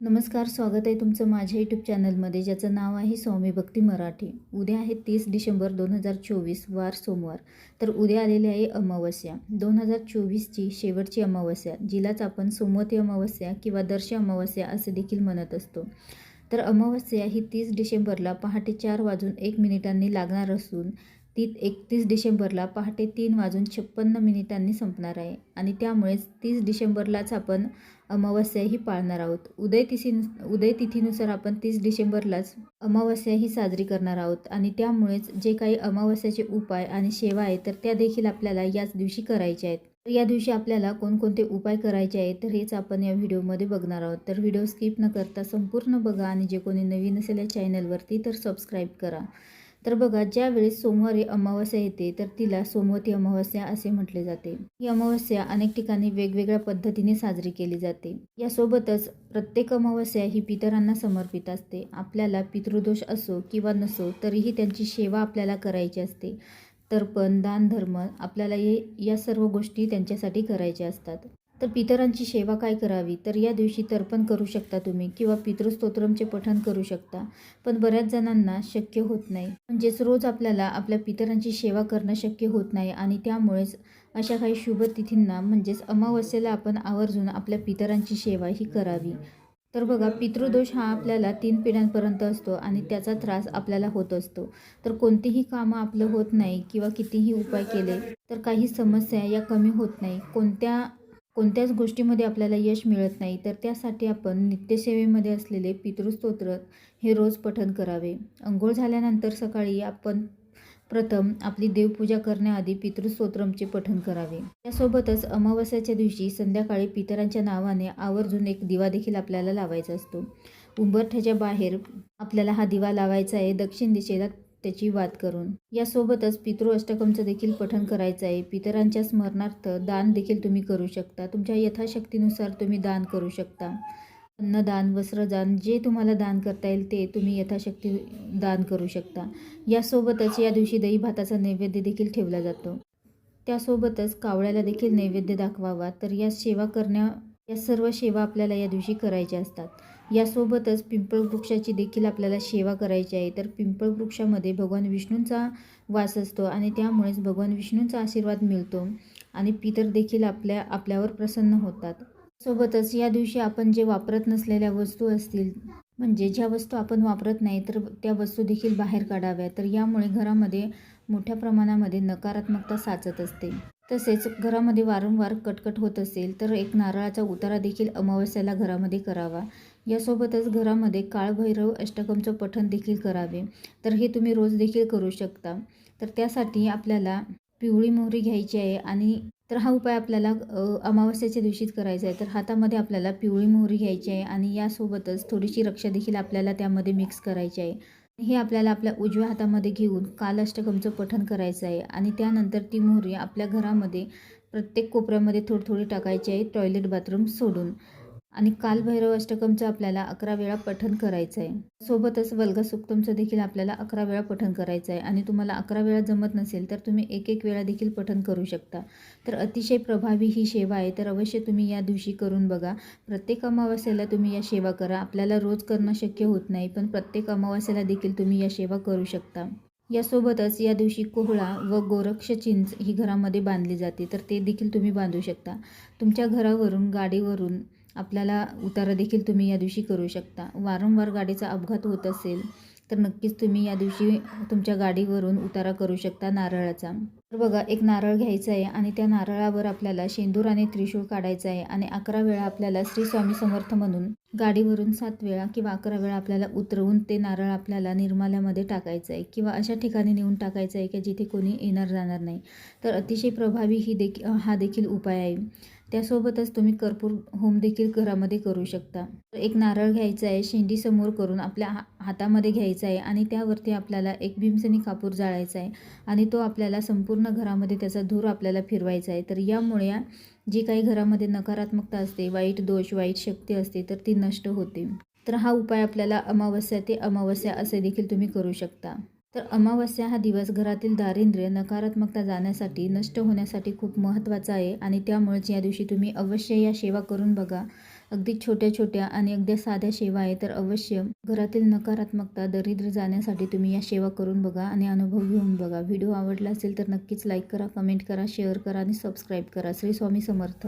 नमस्कार स्वागत आहे तुमचं माझ्या यूट्यूब चॅनलमध्ये ज्याचं नाव आहे स्वामी भक्ती मराठी. उद्या आहे तीस डिसेंबर दोन हजार चोवीस वार सोमवार. तर उद्या आलेली आहे अमावस्या. दोन हजार चोवीसची शेवटची अमावस्या जिलाच आपण सोमवती अमावस्या किंवा दर्श अमावस्या असे देखील म्हणत असतो. तर अमावस्या ही तीस डिसेंबरला पहाटे चार वाजून एक मिनिटांनी लागणार असून ती एकतीस डिसेंबरला पहाटे तीन वाजून छप्पन्न मिनिटांनी संपणार आहे आणि त्यामुळेच तीस डिसेंबरलाच आपण अमावस्याही पाळणार आहोत. उदय तिथी उदय तिथीनुसार आपण तीस डिसेंबरलाच अमावस्याही साजरी करणार आहोत आणि त्यामुळेच जे काही अमावस्याचे उपाय आणि सेवा आहे तर त्या देखील आपल्याला याच दिवशी करायच्या आहेत. तर या दिवशी आपल्याला कोणकोणते उपाय करायचे आहेत तर हेच आपण या व्हिडिओमध्ये बघणार आहोत. तर व्हिडिओ स्किप न करता संपूर्ण बघा आणि जे कोणी नवीन असेल या चॅनलवरती तर सबस्क्राईब करा. तर बघा ज्यावेळेस सोमवारी अमावस्या येते तर तिला सोमवती अमावस्या असे म्हटले जाते. ही अमावस्या अनेक ठिकाणी वेगवेगळ्या पद्धतीने साजरी केली जाते. यासोबतच प्रत्येक अमावस्या ही पितरांना समर्पित असते. आपल्याला पितृदोष असो किंवा नसो तरीही त्यांची सेवा आपल्याला करायची असते. तर्पण दान धर्म आपल्याला हे या सर्व गोष्टी त्यांच्यासाठी करायच्या असतात. तर पितरांची सेवा काय करावी? तर या दिवशी तर्पण करू शकता तुम्ही किंवा पितृस्तोत्रमचे पठण करू शकता. पण बऱ्याच जणांना शक्य होत नाही. म्हणजेच रोज आपल्याला आपल्या पितरांची सेवा करणं शक्य होत नाही आणि त्यामुळेच अशा काही शुभ तिथींना म्हणजेच अमावस्येला आपण आवर्जून आपल्या पितरांची सेवा ही करावी. तर बघा पितृदोष हा आपल्याला तीन पिढ्यांपर्यंत असतो आणि त्याचा त्रास आपल्याला होत असतो. तर कोणतीही कामं आपलं होत नाही किंवा कितीही उपाय केले तर काही समस्या या कमी होत नाही. कोणत्या कोणत्याच गोष्टीमध्ये आपल्याला यश मिळत नाही तर त्यासाठी आपण नित्यसेवेमध्ये असलेले पितृस्तोत्र हे रोज पठन करावे. अंघोळ झाल्यानंतर सकाळी आपण प्रथम आपली देवपूजा करण्याआधी पितृस्तोत्रमचे पठण करावे. त्यासोबतच अमावस्याच्या दिवशी संध्याकाळी पितरांच्या नावाने आवर्जून एक दिवा देखील आपल्याला लावायचा असतो. उंबरठ्याच्या बाहेर आपल्याला हा दिवा लावायचा आहे. दक्षिण दिशेला त्याची वाद करून. यासोबतच पितृ अष्टकमचं देखील पठण करायचं आहे. पितरांच्या स्मरणार्थ दान देखील तुम्ही करू शकता. तुमच्या यथाशक्तीनुसार तुम्ही दान करू शकता. अन्नदान वस्त्रदान जे तुम्हाला दान करता येईल ते तुम्ही यथाशक्ती दान करू शकता. यासोबतच या दिवशी दही भाताचा नैवेद्य देखील ठेवला जातो. त्यासोबतच कावळ्याला देखील नैवेद्य दाखवावा. तर या सेवा करण्या या सर्व सेवा आपल्याला या दिवशी करायच्या असतात. यासोबतच पिंपळ वृक्षाची देखील आपल्याला सेवा करायची आहे. तर पिंपळ वृक्षामध्ये भगवान विष्णूंचा वास असतो आणि त्यामुळेच भगवान विष्णूंचा आशीर्वाद मिळतो आणि पितर देखील आपल्या आपल्यावर प्रसन्न होतात. सोबतच या दिवशी आपण जे वापरत नसलेल्या वस्तू असतील म्हणजे ज्या वस्तू आपण वापरत नाही तर त्या वस्तू देखील बाहेर काढाव्या तर यामुळे घरामध्ये मोठ्या प्रमाणामध्ये नकारात्मकता साचत असते. तसेच घरामध्ये वारंवार कटकट होत असेल तर एक नारळाचा उतारा देखील अमावस्याला घरामध्ये करावा. यासोबतच घरामध्ये काळभैरव अष्टकमचं पठण देखील करावे. तर हे तुम्ही रोज देखील करू शकता. तर त्यासाठी आपल्याला पिवळी मोहरी घ्यायची आहे आणि तर हा उपाय आपल्याला अमावस्याच्या दिवशीच करायचा आहे. तर हातामध्ये आपल्याला पिवळी मोहरी घ्यायची आहे आणि यासोबतच थोडीशी रक्षा देखील आपल्याला त्यामध्ये मिक्स करायची आहे. हे आपल्याला आपल्या उजव्या हातामध्ये घेऊन कालाष्टकमचं पठण करायचं आहे आणि त्यानंतर ती मोहरी आपल्या घरामध्ये प्रत्येक कोपऱ्यामध्ये थोडी थोडी टाकायची आहे. टॉयलेट बाथरूम सोडून. आणि कालभैरव अष्टकमचं आपल्याला अकरा वेळा पठन करायचं आहे सोबतच वल्गा सुक्तमचं देखील आपल्याला अकरा वेळा पठन करायचं आहे आणि तुम्हाला अकरा वेळा जमत नसेल तर तुम्ही एक एक वेळा देखील पठन करू शकता. तर अतिशय प्रभावी ही सेवा आहे तर अवश्य तुम्ही या दिवशी करून बघा. प्रत्येक अमावास्याला तुम्ही या सेवा करा. आपल्याला रोज करणं शक्य होत नाही पण प्रत्येक अमावास्याला देखील तुम्ही या सेवा करू शकता. यासोबतच या दिवशी कोहळा व गोरक्ष चिंच ही घरामध्ये बांधली जाते तर ते देखील तुम्ही बांधू शकता. तुमच्या घरावरून गाडीवरून आपल्याला उतारा देखील तुम्ही या दिवशी करू शकता. वारंवार गाडीचा अपघात होत असेल तर नक्कीच तुम्ही या दिवशी तुमच्या गाडीवरून उतारा करू शकता नारळाचा. तर बघा एक नारळ घ्यायचा आहे आणि त्या नारळावर आपल्याला शेंदूर आणि त्रिशूळ काढायचा आहे आणि अकरा वेळा आपल्याला श्री स्वामी समर्थ म्हणून गाडीवरून सात वेळा किंवा अकरा वेळा आपल्याला उतरवून ते नारळ आपल्याला निर्माल्यामध्ये टाकायचं आहे किंवा अशा ठिकाणी नेऊन टाकायचं आहे की जिथे कोणी येणार जाणार नाही. तर अतिशय प्रभावी ही देखील हा देखील उपाय आहे. त्यासोबतच तुम्ही कर्पूर होम देखील घरामध्ये करू शकता. एक नारळ घ्यायचा आहे शेंडी समोर करून आपल्या हा हातामध्ये घ्यायचा आहे आणि त्यावरती आपल्याला एक भीमसनी कापूर जाळायचा आहे आणि तो आपल्याला संपूर्ण पूर्ण घरामध्ये त्याचा धूर आपल्याला फिरवायचा आहे. तर यामुळे जी काही घरामध्ये नकारात्मकता असते वाईट दोष वाईट शक्ती असते तर ती नष्ट होते. तर हा उपाय आपल्याला अमावस्या ते अमावस्या असे देखील तुम्ही करू शकता. तर अमावस्या हा दिवस घरातील दारिद्र्य नकारात्मकता जाण्यासाठी नष्ट होण्यासाठी खूप महत्त्वाचा आहे आणि त्यामुळेच या दिवशी तुम्ही अवश्य या सेवा करून बघा. अगदी छोट्या छोट्या आणि अगदी साध्या सेवा आहे तर अवश्य घरातील नकारात्मकता दरिद्र जाण्यासाठी तुम्ही या सेवा करून बघा आणि अनुभव घेऊन बघा. व्हिडिओ आवडला असेल तर नक्कीच लाईक करा कमेंट करा शेअर करा आणि सबस्क्राईब करा. श्री स्वामी समर्थ.